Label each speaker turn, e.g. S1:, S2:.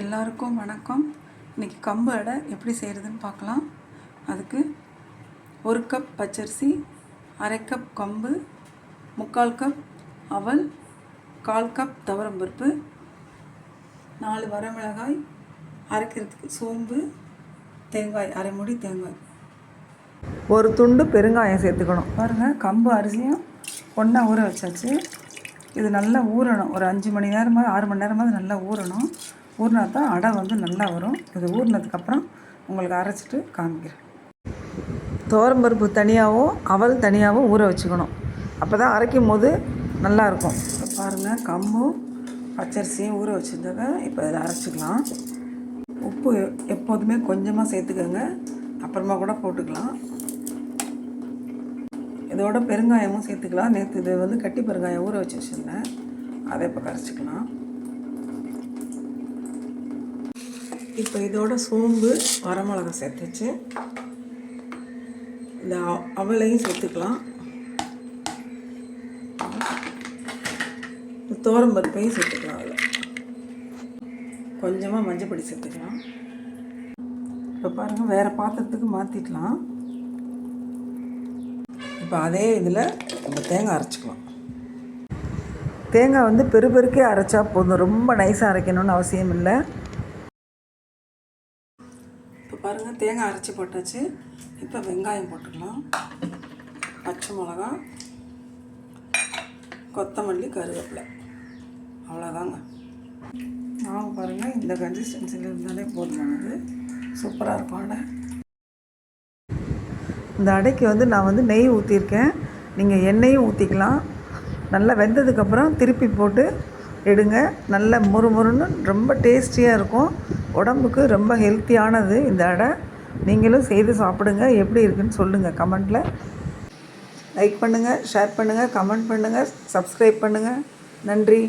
S1: எல்லாருக்கும் வணக்கம். இன்றைக்கி கம்பு அடை எப்படி செய்கிறதுன்னு பார்க்கலாம். அதுக்கு ஒரு கப் பச்சரிசி அரை கப் கம்பு முக்கால் கப் அவல் கால் கப் துவரம்பருப்பு நாலு வரமிளகாய் அரைக்கிறதுக்கு சோம்பு தேங்காய் அரைமுடி தேங்காய்.
S2: ஒரு துண்டு பெருங்காயம் சேர்த்துக்கணும்.
S1: பாருங்கள் கம்பு அரிசியும் ஒன்றா ஊற வச்சாச்சு. இது நல்லா ஊறணும். ஒரு அஞ்சு மணி நேரமாக ஆறு மணி நேரமாவது நல்லா ஊறணும். ஊறினா தான் அடை வந்து நல்லா வரும். இது ஊறினதுக்கப்புறம் உங்களுக்கு அரைச்சிட்டு காமிக்கிறேன்.
S2: துவரம்பருப்பு தனியாகவும் அவல் தனியாகவும் ஊற வச்சுக்கணும். அப்போ தான் அரைக்கும் போது நல்லாயிருக்கும்
S1: இப்போ பாருங்கள் கம்பும் பச்சரிசியும் ஊற வச்சுருந்தாங்க. இப்போ இதில் அரைச்சிக்கலாம். உப்பு எப்போதுமே கொஞ்சமாக சேர்த்துக்கோங்க. அப்புறமா கூட போட்டுக்கலாம். இதோட பெருங்காயமும் சேர்த்துக்கலாம். நேற்று இது வந்து கட்டி பெருங்காயம் ஊற வச்சு வச்சுருந்தேன். அதை இப்போ கரைச்சிக்கலாம். இப்போ இதோட சோம்பு வரமிளகா சேர்த்துச்சு. இந்த அவலையும் சேர்த்துக்கலாம். தோரம்பருப்பையும் சேர்த்துக்கலாம் அதில் கொஞ்சமாக மஞ்சப்பொடி சேர்த்துக்கலாம். இப்போ பாருங்கள் வேறு பாத்திரத்துக்கு மாற்றிக்கலாம் இப்போ அதே இதில் நம்ம தேங்காய் அரைச்சிக்கலாம்.
S2: தேங்காய் வந்து பெருபெருக்கே அரைச்சா போதும். ரொம்ப நைஸாக அரைக்கணும்னு அவசியம் இல்லை.
S1: இப்போ பாருங்கள் தேங்காய் அரைச்சி போட்டாச்சு. இப்போ வெங்காயம் போட்டுக்கலாம். பச்சை மிளகா கொத்தமல்லி கருவேப்பிலை. அவ்வளோதாங்க. மாவு பாருங்கள் இந்த கன்சிஸ்டன்சியில் இருந்தாலே போதுமானது. சூப்பராக இருக்கும் அடை.
S2: இந்த அடைக்கு வந்து நான் வந்து நெய் ஊற்றிருக்கேன் நீங்கள் எண்ணெயும் ஊற்றிக்கலாம் நல்லா வெந்ததுக்கப்புறம் திருப்பி போட்டு எடுங்க. நல்ல முறுமுறுன்னு ரொம்ப டேஸ்டியாக இருக்கும். உடம்புக்கு ரொம்ப ஹெல்த்தியானது இந்த அடை. நீங்களும் செய்து சாப்பிடுங்க. எப்படி இருக்குன்னு சொல்லுங்கள் கமெண்ட்டில் லைக் பண்ணுங்கள் ஷேர் பண்ணுங்கள் கமெண்ட் பண்ணுங்கள் சப்ஸ்கிரைப் பண்ணுங்கள் நன்றி.